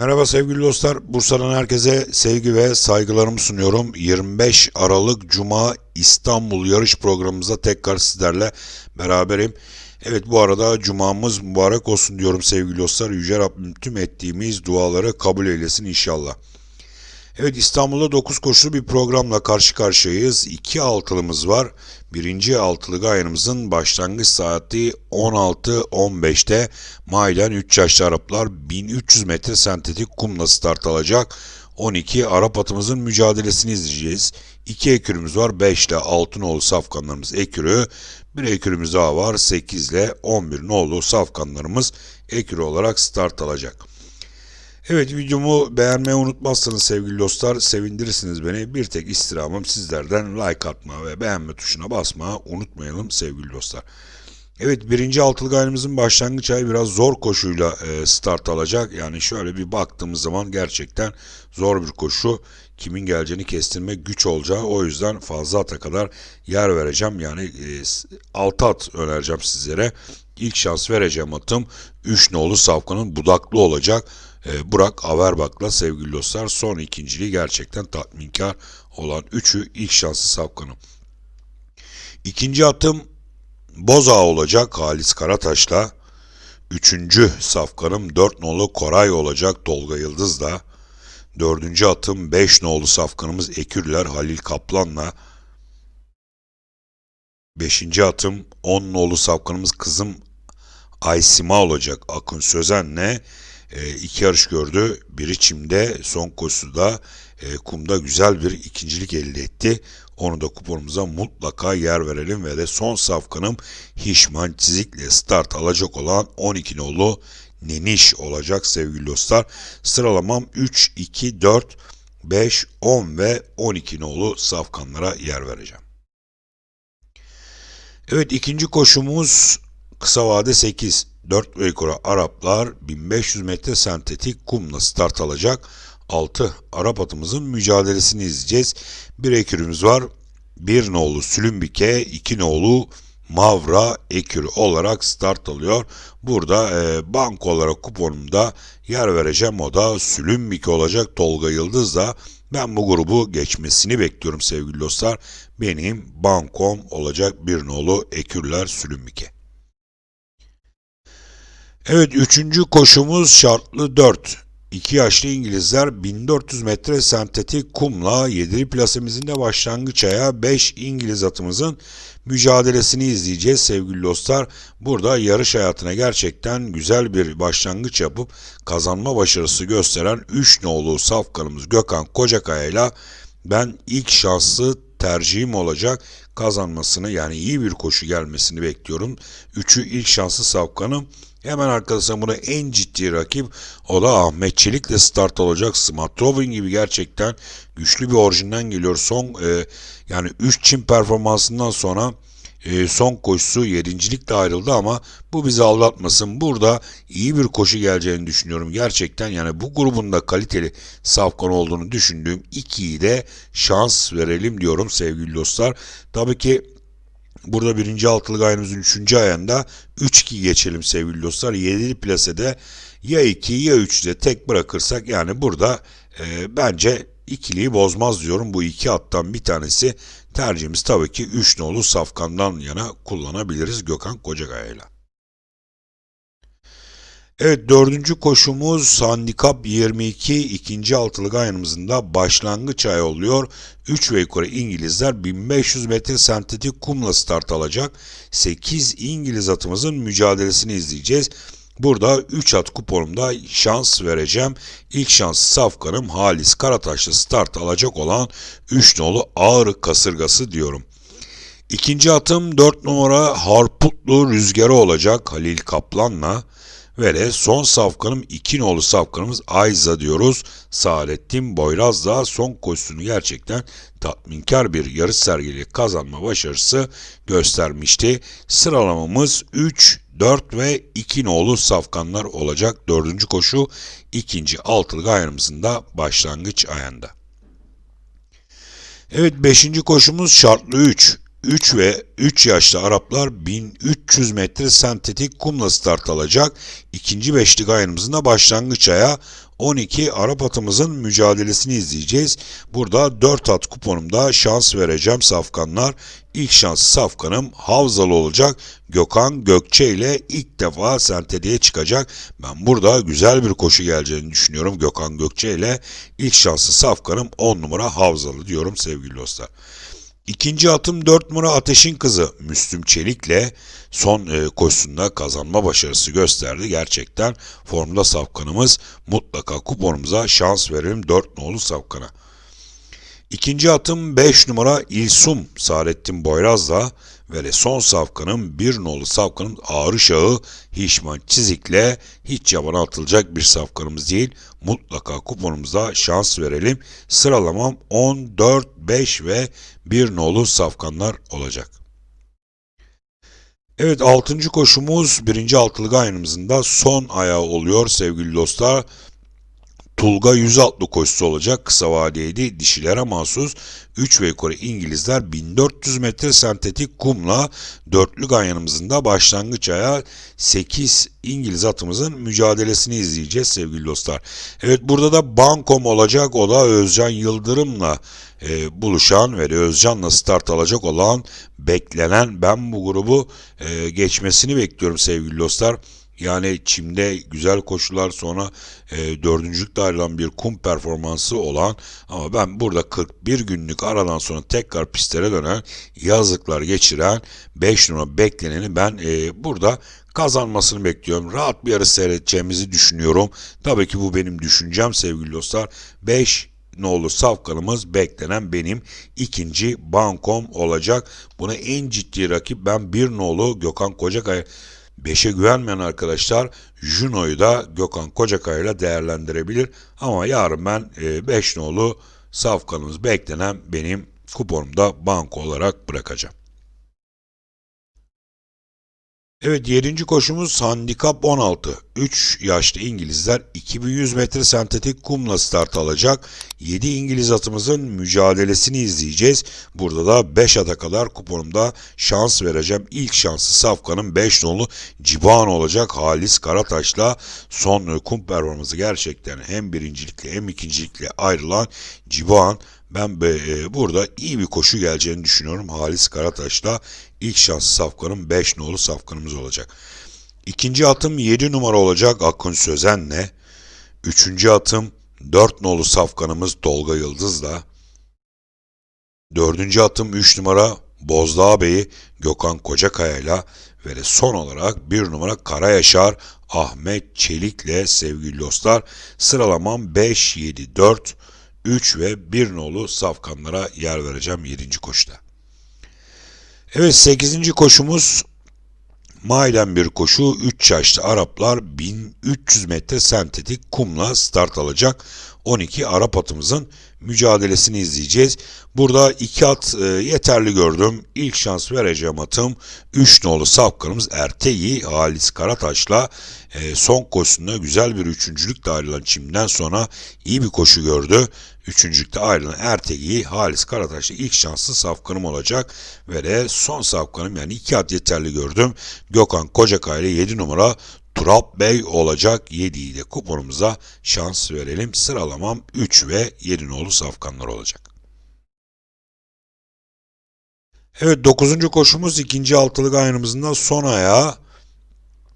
Merhaba sevgili dostlar. Bursa'dan herkese sevgi ve saygılarımı sunuyorum. 25 Aralık Cuma İstanbul yarış programımızda tekrar sizlerle beraberim. Evet bu arada cumamız mübarek olsun diyorum sevgili dostlar. Yüce Rabbim tüm ettiğimiz duaları kabul eylesin inşallah. Evet İstanbul'da 9 koşulu bir programla karşı karşıyayız. İki altılımız var. Birinci altılı gayrımızın başlangıç saati 16.15'te Maylen 3 yaşlı Araplar 1300 metre sentetik kumla start alacak. 12 Arap atımızın mücadelesini izleyeceğiz. İki ekürümüz var. 5 ile 6 nolu safkanlarımız ekürü. Bir ekürümüz daha var. 8 ile 11 nolu safkanlarımız ekürü olarak start alacak. Evet videomu beğenmeyi unutmazsanız sevgili dostlar sevindirirsiniz beni. Bir tek istirhamım sizlerden like atma ve beğenme tuşuna basma unutmayalım sevgili dostlar. Evet birinci altılı gayrımızın başlangıç ayı biraz zor koşuyla e, start alacak. Yani şöyle bir baktığımız zaman gerçekten zor bir koşu. Kimin geleceğini kestirmek güç olacağı o yüzden fazla ata kadar yer vereceğim. Yani e, 6 at önereceğim sizlere. İlk şans vereceğim atım 3 nolu Safkan'ın budaklı olacak. E, Burak Averbak'la sevgili dostlar son ikinciliği gerçekten tatminkar olan üçü ilk şansı Safkan'ın. İkinci atım Boza olacak Halis Karataş'la. Üçüncü safkanım 4 nolu Koray olacak Tolga Yıldız'la. Dördüncü atım 5 nolu safkanımız Ekürler Halil Kaplan'la. Beşinci atım 10 nolu safkanımız kızım Aysima olacak Akın Sözen'le. E, iki yarış gördü. Biri çimde, son koşusu da e, kumda güzel bir ikincilik elde etti. Onu da kuponumuza mutlaka yer verelim ve de son safkanım Hişman Çizik'le start alacak olan 12 nolu Neniş olacak sevgili dostlar. Sıralamam 3, 2, 4, 5, 10 ve 12 nolu safkanlara yer vereceğim. Evet ikinci koşumuz kısa vade 8. 4 ve yukarı Araplar 1500 metre sentetik kumla start alacak. 6 Arap atımızın mücadelesini izleyeceğiz. Bir ekürümüz var. Bir nolu Sülümbike, iki nolu Mavra ekürü olarak start alıyor. Burada e, bank olarak kuponumda yer vereceğim. O da Sülümbike olacak Tolga Yıldız da. Ben bu grubu geçmesini bekliyorum sevgili dostlar. Benim bankom olacak bir nolu ekürler Sülümbike. Evet üçüncü koşumuz şartlı 4. İki yaşlı İngilizler 1400 metre sentetik kumla 7. plasemizin de başlangıç aya 5 İngiliz atımızın mücadelesini izleyeceğiz sevgili dostlar. Burada yarış hayatına gerçekten güzel bir başlangıç yapıp kazanma başarısı gösteren 3 nolu safkanımız Gökhan Kocakaya ile ben ilk şanslı tercihim olacak kazanmasını yani iyi bir koşu gelmesini bekliyorum. Üçü ilk şanslı safkanım. Hemen arkasında buna en ciddi rakip o da Ahmet Çelik'le start olacak. Smatrovin gibi gerçekten güçlü bir orijinden geliyor. Son e, yani 3 çim performansından sonra e, son koşusu yedincilikle ayrıldı ama bu bizi aldatmasın. Burada iyi bir koşu geleceğini düşünüyorum. Gerçekten yani bu grubun da kaliteli safkan olduğunu düşündüğüm ikiyi de şans verelim diyorum sevgili dostlar. Tabii ki Burada birinci altılı gayrımızın üçüncü ayında 3-2 geçelim sevgili dostlar. 7'li plasede ya 2 ya 3'de tek bırakırsak yani burada e, bence ikiliyi bozmaz diyorum. Bu iki attan bir tanesi tercihimiz tabii ki 3 nolu safkandan yana kullanabiliriz Gökhan Kocakaya'yla. Evet dördüncü koşumuz handikap 22 ikinci altılı gayrımızın da başlangıç ay oluyor. 3 ve yukarı İngilizler 1500 metre sentetik kumla start alacak. 8 İngiliz atımızın mücadelesini izleyeceğiz. Burada 3 at kuponumda şans vereceğim. İlk şans safkanım Halis Karataş'la start alacak olan 3 nolu Ağrı kasırgası diyorum. İkinci atım 4 numara Harputlu Rüzgarı olacak Halil Kaplan'la. Ve son safkanım iki nolu safkanımız Ayza diyoruz. Saadettin Boyraz da son koşusunu gerçekten tatminkar bir yarış sergili kazanma başarısı göstermişti. Sıralamamız 3, 4 ve 2 nolu safkanlar olacak. Dördüncü koşu ikinci altılı ayarımızın da başlangıç ayında. Evet 5. koşumuz şartlı 3. 3 ve 3 yaşlı Araplar 1300 metre sentetik kumla start alacak. İkinci beşlik ayımızın da başlangıç aya 12 Arap atımızın mücadelesini izleyeceğiz. Burada 4 at kuponumda şans vereceğim safkanlar. İlk şans safkanım Havzalı olacak. Gökhan Gökçe ile ilk defa sentediye çıkacak. Ben burada güzel bir koşu geleceğini düşünüyorum Gökhan Gökçe ile. ilk şansı safkanım 10 numara Havzalı diyorum sevgili dostlar. İkinci atım 4 numara Ateşin Kızı Müslüm Çelik'le son e, koşusunda kazanma başarısı gösterdi. Gerçekten formda safkanımız mutlaka kuponumuza şans verelim 4 nolu safkana. İkinci atım 5 numara İlsum Saadettin Boyraz'la ve son safkanın bir nolu safkanın ağrı şağı Hişman Çizik'le hiç yabana atılacak bir safkanımız değil. Mutlaka kuponumuza şans verelim. Sıralamam 10, 4, 5 ve 1 nolu safkanlar olacak. Evet 6. koşumuz 1. altılı gayrımızın da son ayağı oluyor sevgili dostlar. Tulga 160 koşusu olacak. Kısa vadeydi. Dişilere mahsus 3 ve yukarı İngilizler 1400 metre sentetik kumla dörtlü ganyanımızın da başlangıç ayağı 8 İngiliz atımızın mücadelesini izleyeceğiz sevgili dostlar. Evet burada da Bankom olacak. O da Özcan Yıldırım'la e, buluşan ve Özcan'la start alacak olan beklenen ben bu grubu e, geçmesini bekliyorum sevgili dostlar. Yani çimde güzel koşular sonra e, dördüncülükte ayrılan bir kum performansı olan ama ben burada 41 günlük aradan sonra tekrar pistlere dönen yazıklar geçiren 5 numara bekleneni ben e, burada kazanmasını bekliyorum. Rahat bir yarış seyredeceğimizi düşünüyorum. Tabii ki bu benim düşüncem sevgili dostlar. 5 nolu safkanımız beklenen benim ikinci bankom olacak. Buna en ciddi rakip ben bir nolu Gökhan Kocakay 5'e güvenmeyen arkadaşlar Juno'yu da Gökhan Kocakay ile değerlendirebilir. Ama yarın ben 5 e, nolu safkanımız beklenen benim kuponumda banko olarak bırakacağım. Evet 7. koşumuz handikap 16. 3 yaşlı İngilizler 2100 metre sentetik kumla start alacak. 7 İngiliz atımızın mücadelesini izleyeceğiz. Burada da 5 ata kadar kuponumda şans vereceğim. İlk şansı Safkan'ın 5 nolu Ciban olacak. Halis Karataş'la son kum performansı gerçekten hem birincilikle hem ikincilikle ayrılan Ciban ben e, burada iyi bir koşu geleceğini düşünüyorum. Halis Karataş'la ilk şans safkanım 5 nolu safkanımız olacak. İkinci atım 7 numara olacak Akın Sözen'le. Üçüncü atım 4 nolu safkanımız Tolga Yıldız'la. Dördüncü atım 3 numara Bozdağ Bey'i Gökhan Kocakaya'yla ve son olarak 1 numara Karayaşar Ahmet Çelik'le sevgili dostlar sıralamam 5, 7, 4, 3 ve 1 nolu safkanlara yer vereceğim 7. koşuda. Evet 8. koşumuz Maiden bir koşu 3 yaşlı Araplar 1300 metre sentetik kumla start alacak. 12 Arap atımızın mücadelesini izleyeceğiz. Burada iki at e, yeterli gördüm. İlk şans vereceğim atım 3 nolu safkanımız Erteyi Halis Karataş'la e, son koşusunda güzel bir üçüncülük ayrılan çimden sonra iyi bir koşu gördü. Üçüncülükte ayrılan Ertegi'yi Halis Karataş'ta ilk şanslı safkanım olacak. Ve de son safkanım yani iki at yeterli gördüm. Gökhan Kocakay ile 7 numara Turap Bey olacak. 7'yi de kuponumuza şans verelim. Sıralamam 3 ve 7 nolu safkanlar olacak. Evet 9. koşumuz ikinci altılı gayrımızın son ayağı.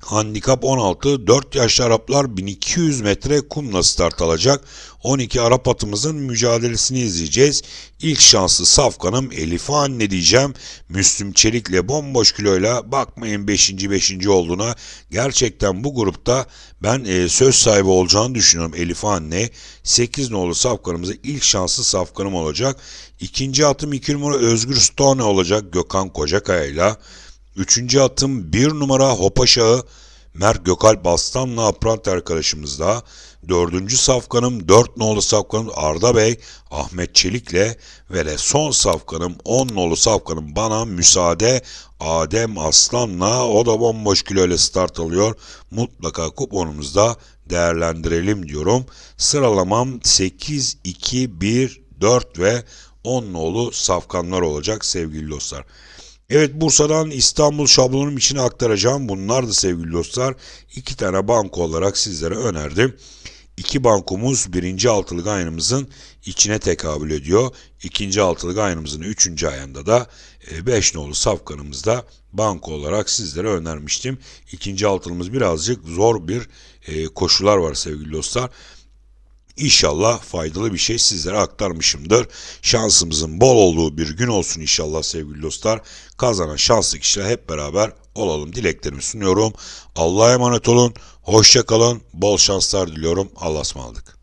Handikap 16, 4 yaşlı Araplar 1200 metre kumla start alacak. 12 Arap atımızın mücadelesini izleyeceğiz. İlk şanslı safkanım Elif'e anne diyeceğim. Müslüm Çelik'le bomboş kiloyla bakmayın 5. 5. olduğuna. Gerçekten bu grupta ben e, söz sahibi olacağını düşünüyorum Elif'e anne. 8 nolu safkanımızda ilk şanslı safkanım olacak. İkinci atım 2 numara Özgür Stone olacak Gökhan Kocakaya ile. Üçüncü atım bir numara Hopaşağı Mert Gökalp Aslan'la Aprant arkadaşımızda. Dördüncü safkanım dört nolu safkanım Arda Bey Ahmet Çelik'le ve de son safkanım on nolu safkanım bana müsaade Adem Aslan'la o da bomboş kilo ile start alıyor. Mutlaka kuponumuzda değerlendirelim diyorum. Sıralamam 8, 2, 1, 4 ve 10 nolu safkanlar olacak sevgili dostlar. Evet Bursa'dan İstanbul şablonum içine aktaracağım. Bunlar da sevgili dostlar iki tane banko olarak sizlere önerdim. İki bankomuz birinci altılık ayınımızın içine tekabül ediyor. İkinci altılık ayınımızın üçüncü ayında da 5 nolu safkanımızda banko olarak sizlere önermiştim. İkinci altılımız birazcık zor bir e, koşular var sevgili dostlar. İnşallah faydalı bir şey sizlere aktarmışımdır. Şansımızın bol olduğu bir gün olsun inşallah sevgili dostlar. Kazanan şanslı kişiler hep beraber olalım dileklerimi sunuyorum. Allah'a emanet olun. Hoşça kalın. Bol şanslar diliyorum. Allah'a ısmarladık.